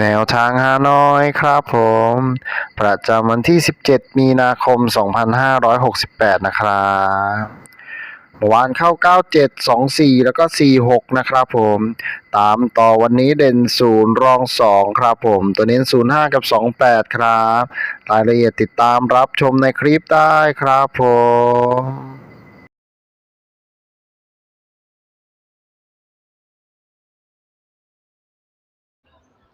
แนวทางฮานอยครับผม ประจำวันที่ 17 มีนาคม 2568 นะครับวานเข้า 97 24 แล้วก็ 46 นะครับผม ตามต่อวันนี้เด่น 0 รอง 2 ครับผม ตัวเน้น05 กับ 28 ครับ รายละเอียดติดตามรับชมในคลิปได้ครับผม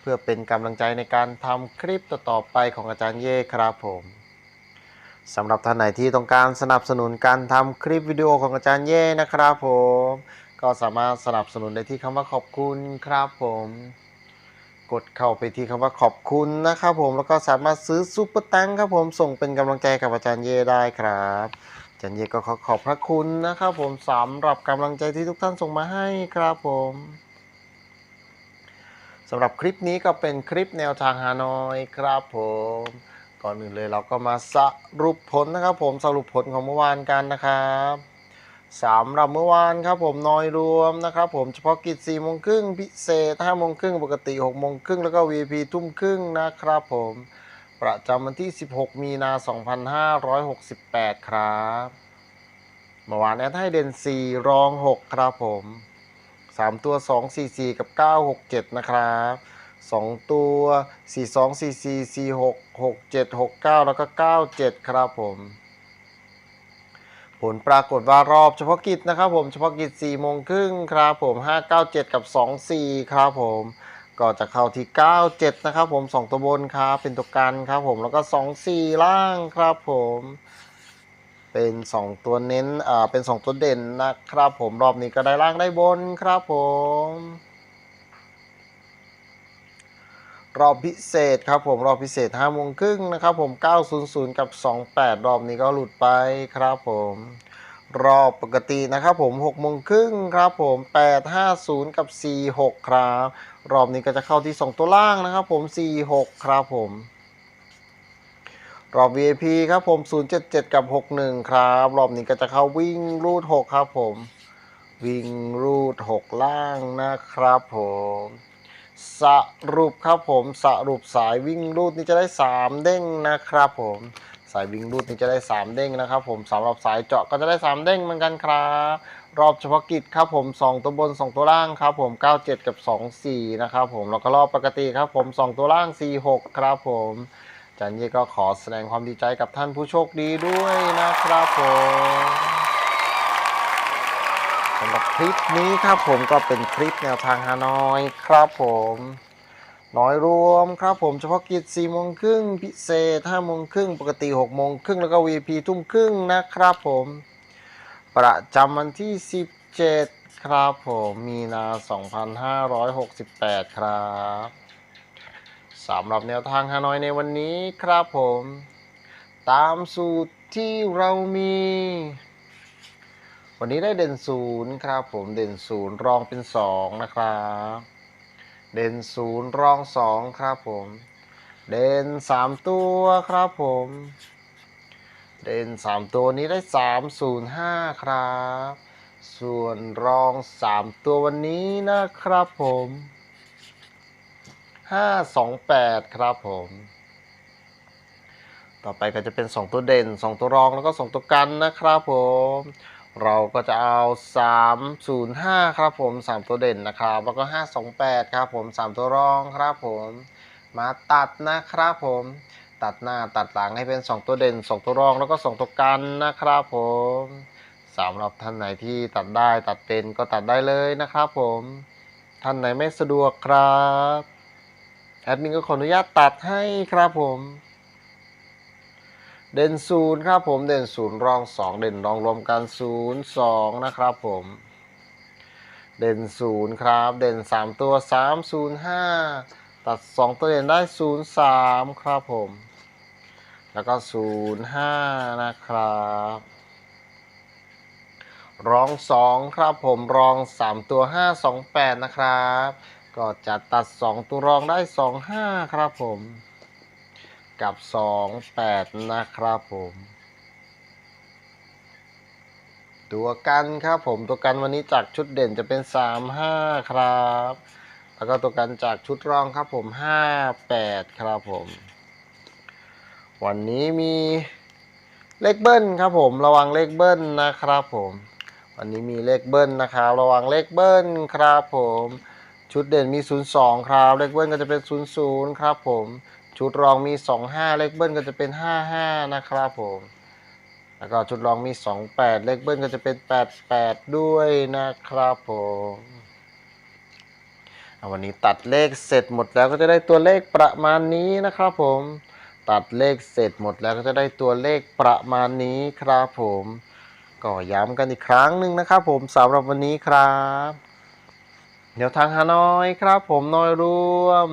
เพื่อเป็นกำลังใจในการทำคลิปต่อๆไปของอาจารย์เย่ครับผมสำหรับท่านไหนที่ต้องการสนับสนุนการทำคลิปวิดีโอของอาจารย์เย่นะครับผม ก็สามารถสนับสนุนได้ที่คำว่าขอบคุณครับผม กดเข้าไปที่คำว่าขอบคุณนะครับผมแล้วก็สามารถซื้อซุปเปอร์แตงครับผมส่งเป็นกำลังใจกับอาจารย์เย่ได้ครับอาจารย์เย่ก็ขอขอบพระคุณนะครับผมสำหรับกำลังใจที่ทุกท่านส่งมาให้ครับผม สำหรับคลิปนี้ก็เป็นคลิปแนวทางฮานอยครับผม ก่อนอื่นเลยเราก็มาสรุปผลนะครับ ผมสรุปผลของเมื่อวานกันนะครับสำหรับเมื่อวานครับผมนอยรวมนะครับ ผมเฉพาะกิจ4โมงครึ่งพิเศษ5โมงครึ่งปกติ6โมงครึ่งแล้วก็ VP ทุ่มครึ่งนะครับผม ประจำวันที่ 16 มีนา 2568 ครับเมื่อวานแอดให้เด่น 4 รอง 6 ครับผม สามตัวสองสี่สี่กับเก้าหกเจ็ดนะครับสองตัวสี่สองสี่สี่สี่หกหกเจ็ดหกเก้าแล้วก็เก้าเจ็ดครับผมผลปรากฏว่ารอบเฉพาะกิจนะครับผมเฉพาะกิจสี่โมงครึ่งครับผมห้าเก้าเจ็ดกับสองสี่ครับผม ก็จะเข้าที่เก้าเจ็ดนะครับผมสองตัวบนครับเป็นตัวกันครับผมแล้วก็สองสี่ล่างครับผม เป็น 2 ตัวเน้นอ่าเป็น 2 ตัวเด่นนะครับผมรอบนี้ก็ได้ล่างได้บนครับผมรอบพิเศษครับผมรอบพิเศษ5โมงครึ่งนะครับผม 900 กับ 28 รอบนี้ก็หลุดไปครับผม รอบปกตินะครับผม6โมงครึ่งครับผม 850 กับ 46 ครับ รอบนี้ก็จะเข้าที่ 2 ตัวล่างนะครับผม 46 ครับผม รอบ VIP ครับผม 077 กับ 61 ครับ รอบนี้ก็จะเข้าวิ่งรูด 6 ครับผม วิ่งรูด 6 ล่างนะครับผม สรุปครับผม สรุปสายวิ่งรูดนี่จะได้ 3 เด้งนะครับผม สายวิ่งรูดนี่จะได้ 3 เด้งนะครับผมสำหรับสายเจาะก็จะได้ 3 เด้งเหมือนกันครับ รอบเฉพาะกิจครับผม 2 ตัวบน 2 ตัวล่างครับผม 97 กับ 24 นะครับผม แล้วก็รอบปกติครับผม 2 ตัวล่าง 46 ครับผม จันเย่ก็ขอแสดงความดีใจกับท่านผู้โชคดีด้วยนะครับผมสำหรับคลิปนี้ครับผมก็เป็นคลิปแนวทางฮานอยครับผมน้อยรวมครับผมเฉพาะกิจ4โมงครึ่งพิเศษ5โมงครึ่งปกติ6โมงครึ่งแล้วก็ VP ทุ่มครึ่งนะครับผม ประจำวันที่ 17 ครับผมมีนา 2568 ครับ สำหรับแนวทางฮานอยในวันนี้ครับผม ตามสูตรที่เรามี วันนี้ได้เด่นศูนย์ครับผมเด่นศูนย์รองเป็นสองนะครับ เด่นศูนย์รองสองครับผม เด่นสามตัวครับผม เด่นสามตัวนี้ได้สามศูนย์ห้าครับ ส่วนรองสามตัววันนี้นะครับผม ห้าสองแปดครับผม ต่อไปก็จะเป็น 2 ตัวเด่น 2 ตัวรองแล้วก็ 2 ตัวกันนะครับผม เราก็จะเอา 305 ครับผม 3 ตัวเด่นนะครับ แล้วก็ 528 ครับผม 3 ตัวรองครับผม มาตัดนะครับผมตัดหน้าตัดหลังให้เป็น 2 ตัวเด่น 2 ตัวรองแล้วก็ 2 ตัวกันนะครับผมสำหรับท่านไหนที่ตัดได้ตัดเป็นก็ตัดได้เลยนะครับผม ท่านไหนไม่สะดวกครับ แอดมินก็ขออนุญาตตัดให้ครับผม เด่นศูนย์ครับผมเด่นศูนย์รองสองเด่นรองรวมกันศูนย์สองนะครับผมเด่นศูนย์ครับ เด่นสามตัวสามศูนย์ห้าตัดสองตัวเด่นได้ศูนย์สามครับผม แล้วก็ศูนย์ห้านะครับรองสองครับผมรองสามตัวห้าสองแปดนะครับ ก็จะตัดสองตัวรองได้สองห้าครับผม กับ 28 นะครับผม ตัวกันครับผมตัวกันวันนี้จากชุดเด่นจะเป็น 35 ครับ แล้วก็ตัวกันจากชุดรองครับผม 58 ครับผม วันนี้มีเลขเบิ้ลครับผมระวังเลขเบิ้ลนะครับผม วันนี้มีเลขเบิ้ลนะครับ ระวังเลขเบิ้ลครับผม ชุดเด่นมี 02 ครับ เลขเบิ้ลก็จะเป็น 00 ครับผม ชุดรองมี 25 เลขเบิ้ลก็จะเป็น 55 นะครับผม แล้วก็ชุดรองมี 28 เลขเบิ้ลก็จะเป็น 88 ด้วยนะครับผมวันนี้ตัดเลขเสร็จหมดแล้วก็จะได้ตัวเลขประมาณนี้นะครับผม ตัดเลขเสร็จหมดแล้วก็จะได้ตัวเลขประมาณนี้ครับผม ก็ย้ำกันอีกครั้งหนึ่งนะครับผมสำหรับวันนี้ครับ เดี๋ยวทางฮานอยครับผมน้อยร่วม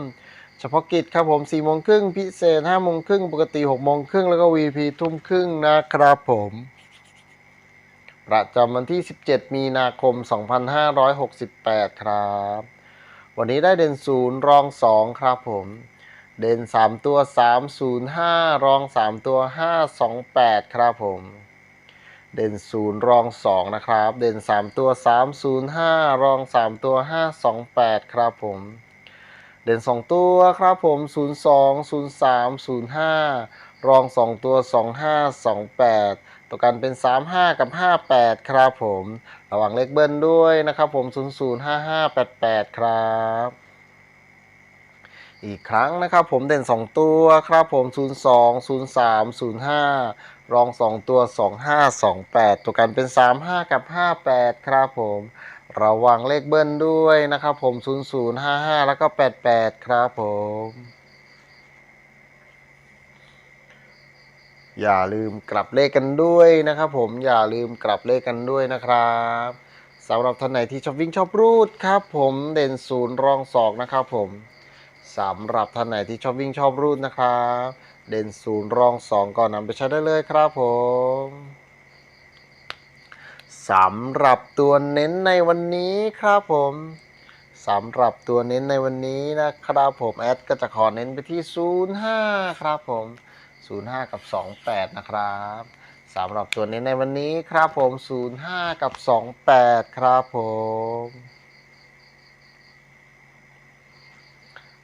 เฉพาะกิจครับผม4โมงครึ่งพิเศษ5โมงครึ่งปกติ6โมงครึ่งแล้วก็ VP ทุ่มครึ่งนะครับผม ประจำวันที่ 17 มีนาคม 2568 ครับ วันนี้ได้เด่นศูนย์รอง 2 ครับผม เด่น 3 ตัว 305 รอง 3 ตัว 528 ครับผม เด่นศูนย์รอง 2 นะครับ เด่น 3 ตัว 305 รอง 3 ตัว 528 ครับผม เด่น 2 ตัวครับผม 02 03 05 รอง 2 ตัว 25 28 ตัวกันเป็น 35 กับ 58 ครับผม ระวังเลขเบิ้ลด้วยนะครับผม 00 55 88 ครับอีกครั้งนะครับผมเด่น 2 ตัวครับผม 02 03 05 รอง 2 ตัว 25 28 ตัวกันเป็น 35 กับ 58 ครับผม ระวังเลขเบิ้ลด้วยนะครับผม 0055 แล้วก็ 88 ครับผม อย่าลืมกลับเลขกันด้วยนะครับผม อย่าลืมกลับเลขกันด้วยนะครับสำหรับท่านไหนที่ชอบวิ่งชอบรูดครับผมเด่นศูนย์รองสองนะครับผมสำหรับท่านไหนที่ชอบวิ่งชอบรูดนะครับ เด่นศูนย์รองสองก่อนนำไปใช้ได้เลยครับผมสำหรับตัวเน้นในวันนี้ครับผมสำหรับตัวเน้นในวันนี้นะครับผมแอดก็จะขอเน้นไปที่ 05 ครับผม 05 กับ 28 นะครับสำหรับตัวเน้นในวันนี้ครับผม 05 กับ 28 ครับผม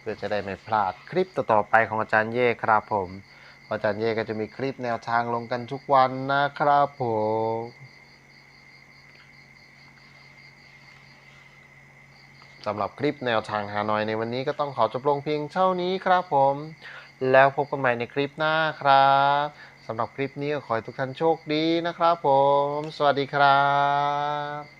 เพื่อจะได้ไม่พลาดคลิปต่อๆไปของอาจารย์เย่ครับผม อาจารย์เย่ก็จะมีคลิปแนวทางลงกันทุกวันนะครับผมสำหรับคลิปแนวทางฮานอยในวันนี้ก็ต้องขอจบลงเพียงเท่านี้ครับผม แล้วพบกันใหม่ในคลิปหน้าครับสำหรับคลิปนี้ขอให้ทุกท่านโชคดีนะครับผม สวัสดีครับ